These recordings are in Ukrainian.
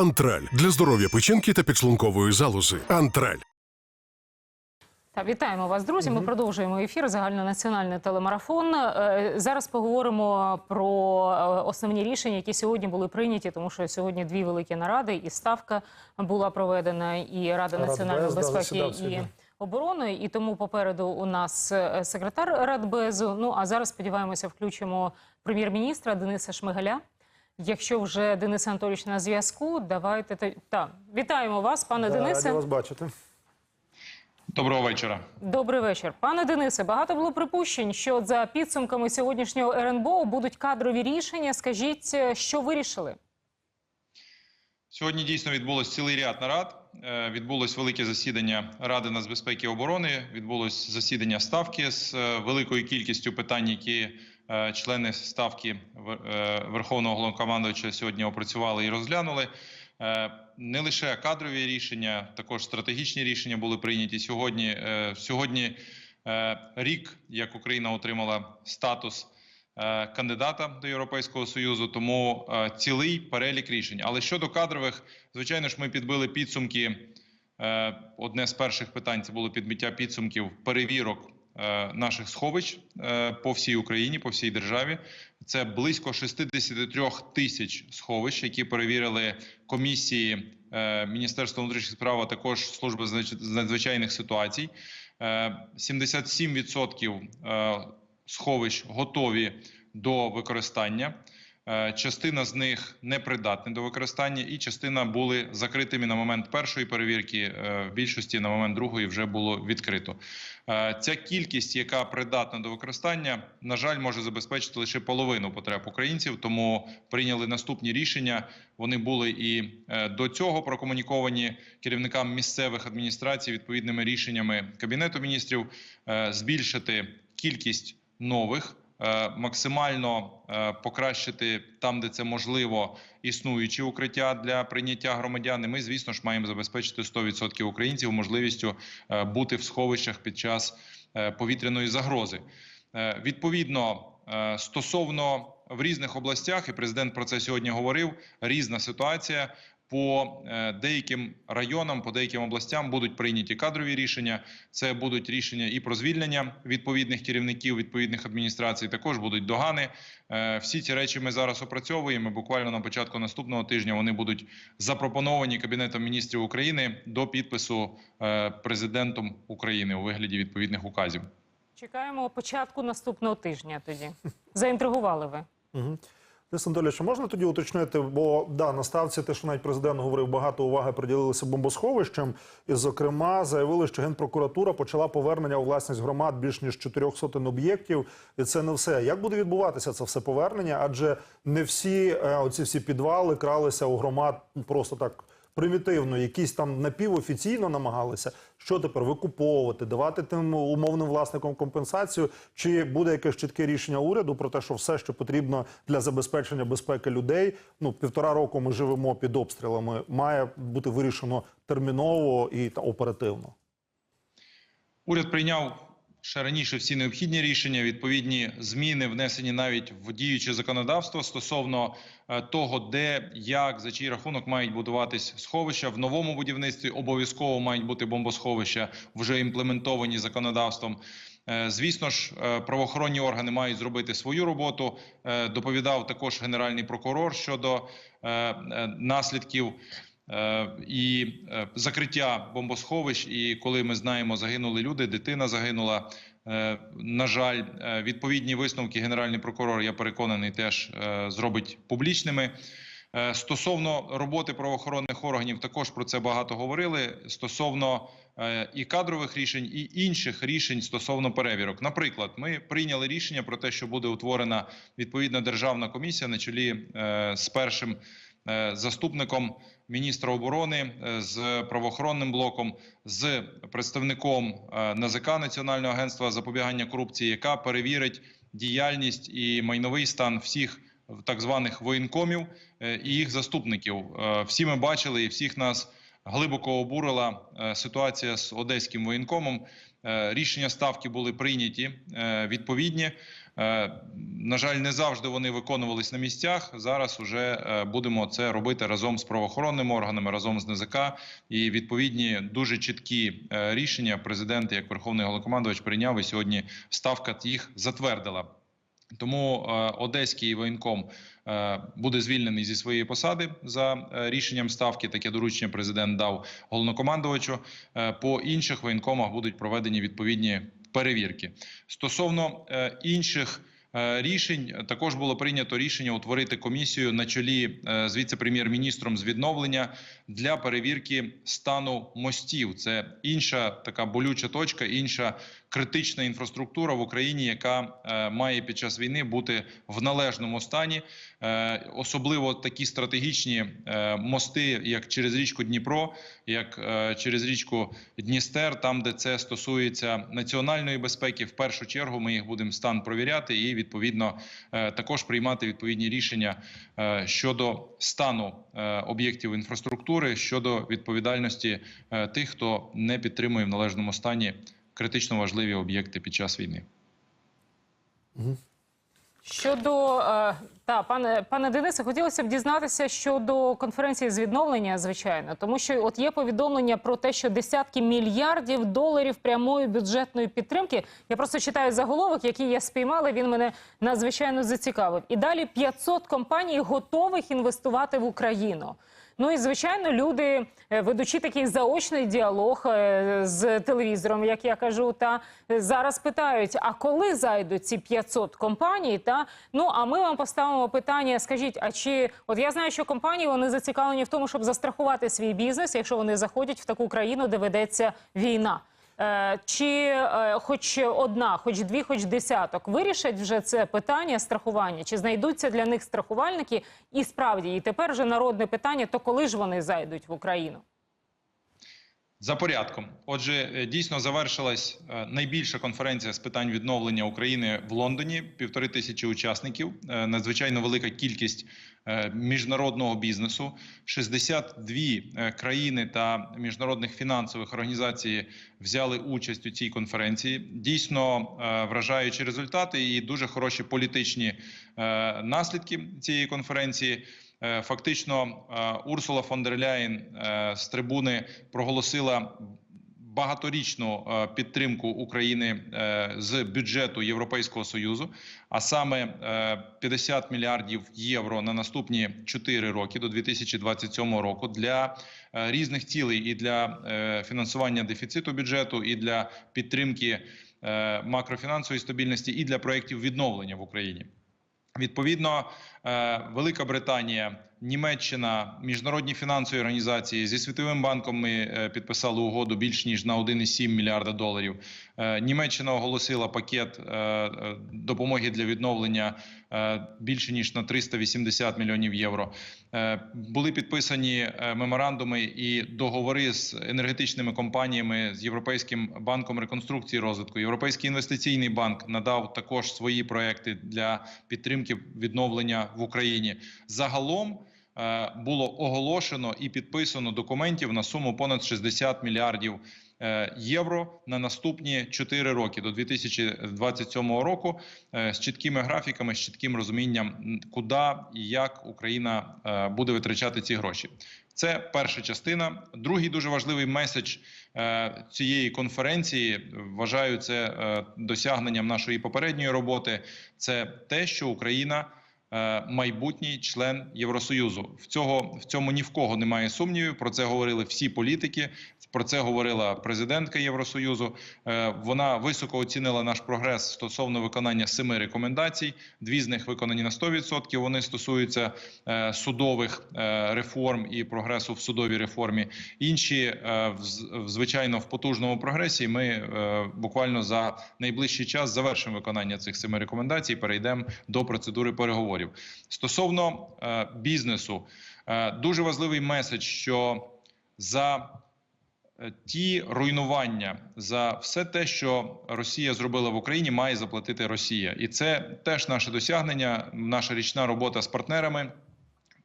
Антраль для здоров'я печінки та підшлункової залози. Антраль. Та вітаємо вас, друзі. Ми продовжуємо ефір. Загальнонаціональний телемарафон. Е, Зараз поговоримо про е, основні рішення, які сьогодні були прийняті, тому що сьогодні дві великі наради, і ставка була проведена, і Рада національної безпеки і оборони. І тому попереду у нас е, секретар Радбезу. Ну а зараз сподіваємося, включимо прем'єр-міністра Дениса Шмигаля. Якщо вже Денис Анатолійович на зв'язку, давайте та, та вітаємо вас, пане Да, Денисе. Раді вас бачити. Доброго вечора. Добрий вечір, пане Денисе. Багато було припущень, що за підсумками сьогоднішнього РНБО будуть кадрові рішення. Скажіть, е, що вирішили? Сьогодні дійсно відбулось цілий ряд нарад. Е, Відбулось велике засідання Ради нацбезпеки і оборони. Відбулось засідання ставки з е, великою кількістю питань, які члени ставки е, Верховного головнокомандувача сьогодні опрацювали і розглянули. Е, Не лише кадрові рішення, також стратегічні рішення були прийняті сьогодні. Е, Сьогодні е, рік, як Україна отримала статус е, кандидата до Європейського союзу, тому е, цілий перелік рішень. Але щодо кадрових, звичайно ж, ми підбили підсумки. Е, Одне з перших питань це було підбиття підсумків перевірок е, наших сховищ е, по всій Україні, по всій державі. Це близько 63 тисяч сховищ, які перевірили комісії е, Міністерства внутрішніх справ, а також служби з надзвичайних ситуацій. Е, 77% е, сховищ готові до використання. Е, Частина з них непридатні до використання, і частина були закритими на момент першої перевірки. е, В більшості на момент другої вже було відкрито. Е, Ця кількість, яка придатна до використання, на жаль, може забезпечити лише половину потреб українців. Тому прийняли наступні рішення. Вони були і до цього прокомуніковані керівникам місцевих адміністрацій відповідними рішеннями кабінету міністрів збільшити кількість нових. Е, Максимально е, покращити там, де це можливо, існуючі укриття для прийняття громадян. І ми, звісно ж, маємо забезпечити 100% українців можливістю е, бути в сховищах під час повітряної загрози. Відповідно, стосовно в різних областях, і президент про це сьогодні говорив. Різна ситуація по е, деяким районам, по деяким областям будуть прийняті кадрові рішення. Це будуть рішення і про звільнення відповідних керівників відповідних адміністрацій. Також будуть догани. Е, Всі ці речі ми зараз опрацьовуємо. Буквально на початку наступного тижня вони будуть запропоновані кабінетом міністрів України до підпису е, президентом України у вигляді відповідних указів. Чекаємо початку наступного тижня. Тоді заінтригували ви. Анатолійович, можна тоді уточнити, бо да, на ставці те, що навіть президент говорив, багато уваги приділилися бомбосховищам, і, зокрема, заявили, що генпрокуратура почала повернення у власність громад більш ніж чотирьох сотень об'єктів, і це не все. Як буде відбуватися це все повернення? Адже не всі е, оці всі підвали кралися у громад просто так. Примітивно, якісь там напівофіційно намагалися, що тепер викуповувати, давати тим умовним власникам компенсацію, чи буде якесь чітке рішення уряду про те, що все, що потрібно для забезпечення безпеки людей, ну півтора року ми живемо під обстрілами, має бути вирішено терміново і та оперативно. Уряд прийняв ще раніше всі необхідні рішення. Відповідні зміни внесені навіть в діюче законодавство стосовно е, того, де як за чий рахунок мають будуватись сховища в новому будівництві. Обов'язково мають бути бомбосховища, вже імплементовані законодавством. Е, Звісно ж, е, правоохоронні органи мають зробити свою роботу. Доповідав також генеральний прокурор щодо наслідків і е, закриття бомбосховищ. І коли ми знаємо, загинули люди, дитина загинула. Е, На жаль, е, відповідні висновки генеральний прокурор, я переконаний, теж е, зробить публічними. Е, Стосовно роботи правоохоронних органів, також про це багато говорили. Стосовно е, і кадрових рішень, і інших рішень стосовно перевірок. Наприклад, ми прийняли рішення про те, що буде утворена відповідна державна комісія на чолі е, з першим е, заступником міністра оборони, е, з правоохоронним блоком, з представником е, НАЗК Національного агентства запобігання корупції, яка перевірить діяльність і майновий стан всіх так званих воєнкомів е, і їх заступників. Е, Всі ми бачили, і всіх нас глибоко обурила е, ситуація з одеським воєнкомом. Е, Рішення ставки були прийняті е, відповідні. Е, На жаль, не завжди вони виконувались на місцях. Зараз вже е, будемо це робити разом з правоохоронними органами, разом з НЗК. І відповідні дуже чіткі е, рішення президент, як верховний головнокомандувач, прийняв і сьогодні ставка їх затвердила. Тому одеський воєнком буде звільнений зі своєї посади за рішенням ставки. Таке доручення президент дав головнокомандувачу. По інших воєнкомах будуть проведені відповідні перевірки. Стосовно е, інших. е, Рішень також було прийнято рішення утворити комісію на чолі е, з віце-прем'єр-міністром з відновлення для перевірки стану мостів. Це інша така болюча точка, інша критична інфраструктура в Україні, яка е, має під час війни бути в належному стані, Е, особливо такі стратегічні е, мости, як через річку Дніпро, як через річку Дністер, там де це стосується національної безпеки. В першу чергу ми їх будемо стан провіряти і відповідно також приймати відповідні рішення щодо стану об'єктів інфраструктури щодо відповідальності тих, хто не підтримує в належному стані критично важливі об'єкти під час війни. Щодо е, та пане пане Денисе, хотілося б дізнатися щодо конференції з відновлення, звичайно, тому що от є повідомлення про те, що десятки мільярдів доларів прямої бюджетної підтримки. Я просто читаю заголовок, який я спіймала. Він мене надзвичайно зацікавив. І далі 500 компаній готових інвестувати в Україну. Ну і звичайно, люди, е, ведучи такий заочний діалог е, з телевізором, як я кажу, та е, зараз питають: а коли зайдуть ці 500 компаній? Та ну а ми вам поставимо питання: скажіть, а чи от я знаю, що компанії вони зацікавлені в тому, щоб застрахувати свій бізнес, якщо вони заходять в таку країну, де ведеться війна. Е, Чи е, хоч одна, хоч дві, хоч десяток вирішать вже це питання страхування? Чи знайдуться для них страхувальники? І справді, і тепер вже народне питання: то коли ж вони зайдуть в Україну? За порядком, отже, е, дійсно завершилась е, найбільша конференція з питань відновлення України в Лондоні. Півтори тисячі учасників, е, надзвичайно велика кількість міжнародного бізнесу. 62 е, країни та міжнародних фінансових організацій взяли участь у цій конференції. Дійсно вражаючі результати і дуже хороші політичні наслідки цієї конференції. Е, Фактично, е, Урсула фон дер Ляєн е, з трибуни проголосила багаторічну підтримку України з бюджету Європейського союзу, а саме е, 50 мільярдів євро на наступні 4 роки до 2027 року для різних цілей і для фінансування дефіциту бюджету, і для підтримки макрофінансової стабільності, і для проєктів відновлення в Україні. Відповідно, е, Велика Британія, Німеччина, міжнародні фінансові організації зі світовим банком ми е, підписали угоду більш ніж на 1,7 мільярда доларів. Е, Німеччина оголосила пакет е, допомоги для відновлення більше ніж на 380 мільйонів євро. Були підписані меморандуми і договори з енергетичними компаніями з Європейським банком реконструкції розвитку. Європейський інвестиційний банк надав також свої проекти для підтримки відновлення в Україні. Загалом було оголошено і підписано документів на суму понад 60 мільярдів е, євро на наступні 4 роки до 2027 року е, з чіткими графіками, з чітким розумінням, куди і як Україна е, буде витрачати ці гроші. Це перша частина. Другий дуже важливий меседж е, цієї конференції. Вважаю це е, досягненням нашої попередньої роботи. Це те, що Україна. Е, Майбутній член Євросоюзу в цього в цьому ні в кого немає сумнівів. Про це говорили всі політики. Про це говорила президентка Євросоюзу. Е, Вона високо оцінила наш прогрес стосовно виконання семи рекомендацій. Дві з них виконані на 100%. Вони стосуються е, судових реформ і прогресу в судовій реформі. Інші звичайно в потужному прогресі. Ми буквально за найближчий час завершимо виконання цих семи рекомендацій. Перейдемо до процедури переговорів стосовно е, бізнесу. е, Дуже важливий меседж, що за е, ті руйнування за все те, що Росія зробила в Україні, має заплатити Росія, і це теж наше досягнення, наша річна робота з партнерами.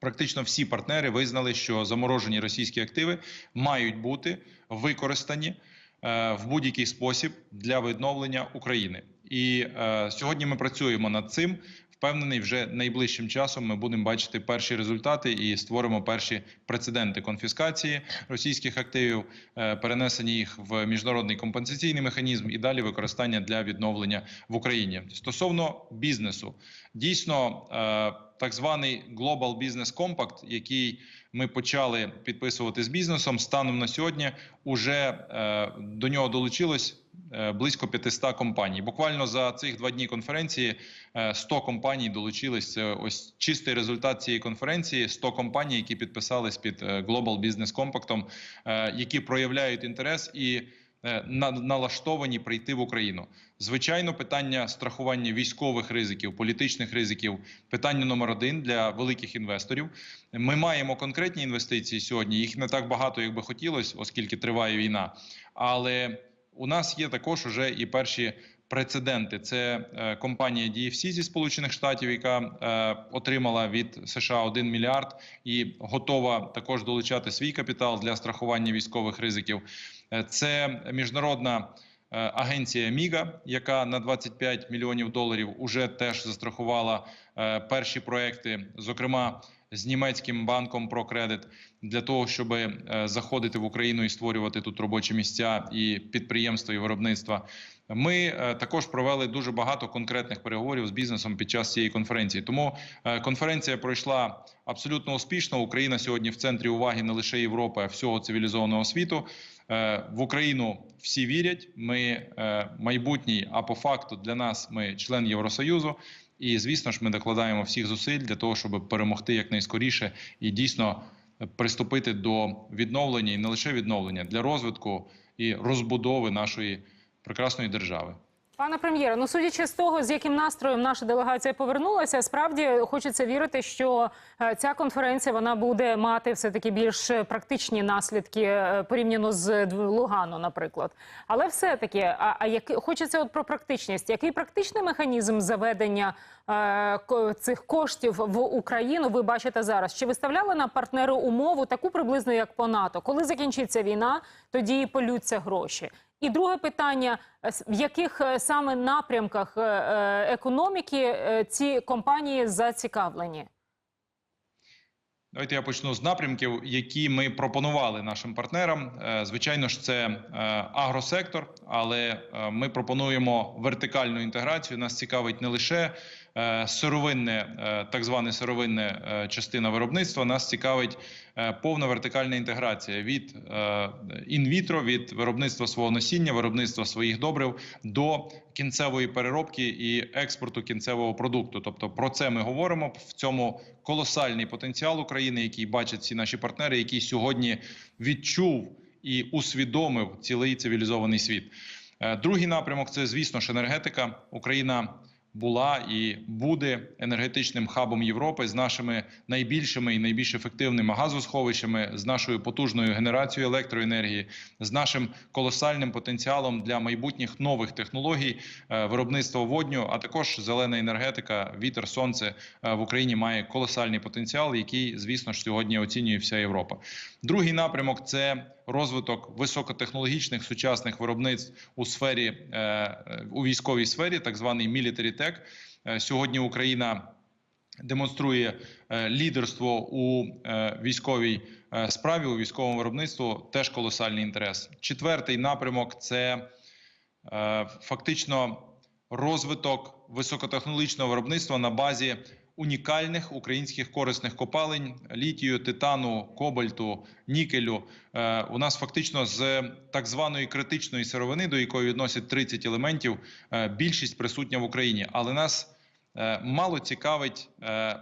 Практично всі партнери визнали, що заморожені російські активи мають бути використані е, в будь-який спосіб для відновлення України. І е, сьогодні ми працюємо над цим. Впевнений, вже найближчим часом ми будемо бачити перші результати і створимо перші прецеденти конфіскації російських активів, е, перенесення їх в міжнародний компенсаційний механізм і далі використання для відновлення в Україні. Стосовно бізнесу, дійсно е, так званий Global Business Compact, який ми почали підписувати з бізнесом, станом на сьогодні уже е, до нього долучилось близько 500 компаній. Буквально за цих два дні конференції е, 100 компаній долучились. Ось чистий результат цієї конференції. 100 компаній, які підписались під е, Global Business Compact, е, які проявляють інтерес і е, налаштовані прийти в Україну. Звичайно, питання страхування військових ризиків, політичних ризиків питання номер один для великих інвесторів. Ми маємо конкретні інвестиції сьогодні. Їх не так багато, як би хотілося, оскільки триває війна. Але у нас є також уже і перші прецеденти. Це е, компанія DFC зі Сполучених Штатів, яка е, отримала від США 1 мільярд і готова також долучати свій капітал для страхування військових ризиків. Е, Це міжнародна агенція Міга, яка на 25 мільйонів доларів уже теж застрахувала перші проекти, зокрема з німецьким банком ProCredit, для того, щоб е, заходити в Україну і створювати тут робочі місця і підприємства і виробництва. Ми е, також провели дуже багато конкретних переговорів з бізнесом під час цієї конференції. Тому е, конференція пройшла абсолютно успішно. Україна сьогодні в центрі уваги не лише Європи, а всього цивілізованого світу. Е, В Україну всі вірять. Ми майбутній, а по факту для нас ми член Євросоюзу. І звісно ж, ми докладаємо всіх зусиль для того, щоб перемогти якнайскоріше і дійсно приступити до відновлення і не лише відновлення для розвитку і розбудови нашої прекрасної держави. Пане прем'єре, ну судячи з того, з яким настроєм наша делегація повернулася, справді хочеться вірити, що е, ця конференція вона буде мати все таки більш практичні наслідки е, порівняно з Лугану, наприклад. Але все таки, а, а як хочеться от про практичність, який практичний механізм заведення е, цих коштів в Україну ви бачите зараз? Чи виставляли на партнери умову таку приблизно як по НАТО? Коли закінчиться війна, тоді і полються гроші. І друге питання: е, в яких е, саме напрямках е, економіки ці компанії зацікавлені? Давайте я почну з напрямків, які ми пропонували нашим партнерам. Звичайно ж, це агросектор, але ми пропонуємо вертикальну інтеграцію. Нас цікавить не лише сировинне, е, так зване сировинне е, частина виробництва. Нас цікавить е, повна вертикальна інтеграція від е, інвітро, від виробництва свого насіння, виробництва своїх добрив до кінцевої переробки і експорту кінцевого продукту. Тобто про це ми говоримо в цьому колосальний потенціал України, який бачать всі наші партнери, який сьогодні відчув і усвідомив цілий цивілізований світ. Е, Другий напрямок це, звісно ж, енергетика. Україна була і буде енергетичним хабом Європи з нашими найбільшими і найбільш ефективними газосховищами, з нашою потужною генерацією електроенергії, з нашим колосальним потенціалом для майбутніх нових технологій, е, виробництва водню, а також зелена енергетика, вітер, сонце е, в Україні має колосальний потенціал, який, звісно ж, сьогодні оцінює вся Європа. Другий напрямок це розвиток високотехнологічних сучасних виробництв у сфері е, е, у військовій сфері, так званий military tech. Е, Сьогодні Україна демонструє лідерство у військовій справі, у військовому виробництву. Теж колосальний інтерес. Четвертий напрямок це фактично розвиток високотехнологічного виробництва на базі унікальних українських корисних копалень літію, титану, кобальту, нікелю. Е, у нас фактично з так званої критичної сировини, до якої відносять 30 елементів, е, більшість присутня в Україні, але нас мало цікавить е,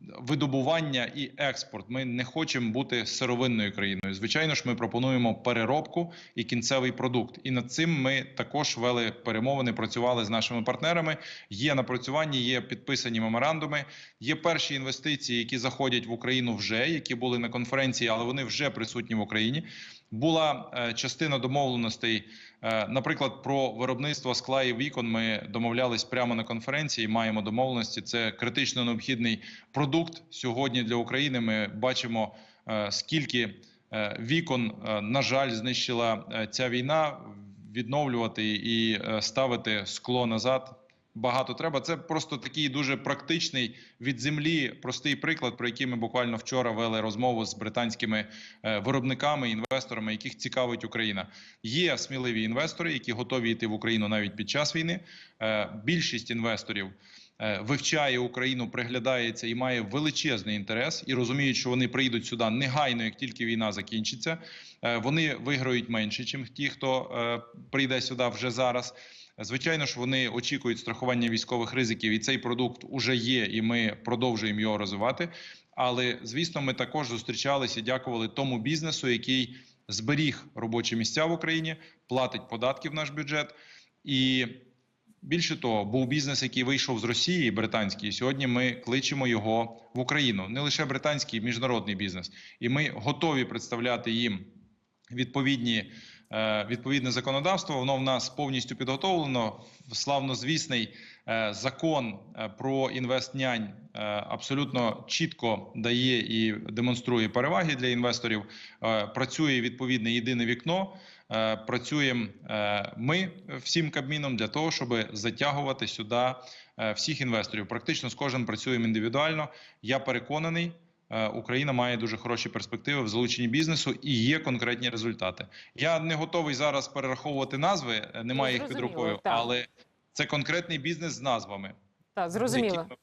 видобування і експорт. Ми не хочемо бути сировинною країною. Звичайно ж, ми пропонуємо переробку і кінцевий продукт. І над цим ми також вели перемовини, працювали з нашими партнерами. Є напрацювання, є підписані меморандуми. Є перші інвестиції, які заходять в Україну вже, які були на конференції, але вони вже присутні в Україні. Була е, частина домовленостей, е, наприклад, про виробництво скла і вікон. Ми домовлялись прямо на конференції. Маємо домовленості. Це критично необхідний продукт сьогодні для України. Ми бачимо е, скільки е, вікон, е, на жаль, знищила е, ця війна. відновлювати і е, ставити скло назад. Багато треба. Це просто такий дуже практичний від землі простий приклад, про який ми буквально вчора вели розмову з британськими е, виробниками, інвесторами, яких цікавить Україна. Є сміливі інвестори, які готові йти в Україну навіть під час війни. Е, Більшість інвесторів е, вивчає Україну, приглядається і має величезний інтерес, і розуміють, що вони прийдуть сюди негайно, як тільки війна закінчиться. Вони виграють менше, ніж ті, хто прийде сюди вже зараз. Звичайно ж, вони очікують страхування військових ризиків, і цей продукт уже є, і ми продовжуємо його розвивати. Але звісно, ми також зустрічалися і дякували тому бізнесу, який зберіг робочі місця в Україні, платить податки в наш бюджет. І більше того, був бізнес, який вийшов з Росії, британський. І сьогодні ми кличемо його в Україну. Не лише британський, міжнародний бізнес, і ми готові представляти їм відповідні. Е, Відповідне законодавство, воно в нас повністю підготовлено. Славнозвісний е, закон е, про інвестнянь абсолютно чітко дає і демонструє переваги для інвесторів. Працює відповідне єдине вікно. Працюємо ми всім кабміном для того, щоб затягувати сюди всіх інвесторів. Практично з кожним працюємо індивідуально. Я переконаний. Е, Україна має дуже хороші перспективи в залученні бізнесу і є конкретні результати. Я не готовий зараз перераховувати назви, е, немає їх під рукою, так. але це конкретний бізнес з назвами. Так, з зрозуміло. яких ми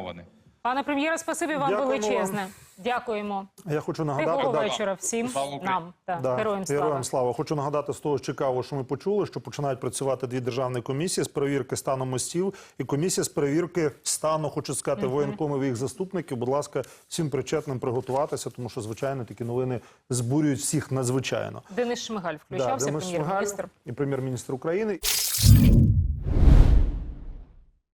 мовини. Пане прем'єре, спасибі вам Дякуємо величезне. Дякуємо. Я хочу нагадати Тихого да, вечора всім Слава нам. Так, Да, Героям слава. Героям слава. Хочу нагадати з того цікавого, що ми почули, що починають працювати дві державні комісії з перевірки стану мостів і комісія з перевірки стану, хочу сказати, воєнкомів і їх заступників. Будь ласка, всім причетним приготуватися, тому що звичайно такі новини збурюють всіх надзвичайно. Денис Шмигаль включався, Денис прем'єр-міністр. і прем'єр-міністр України.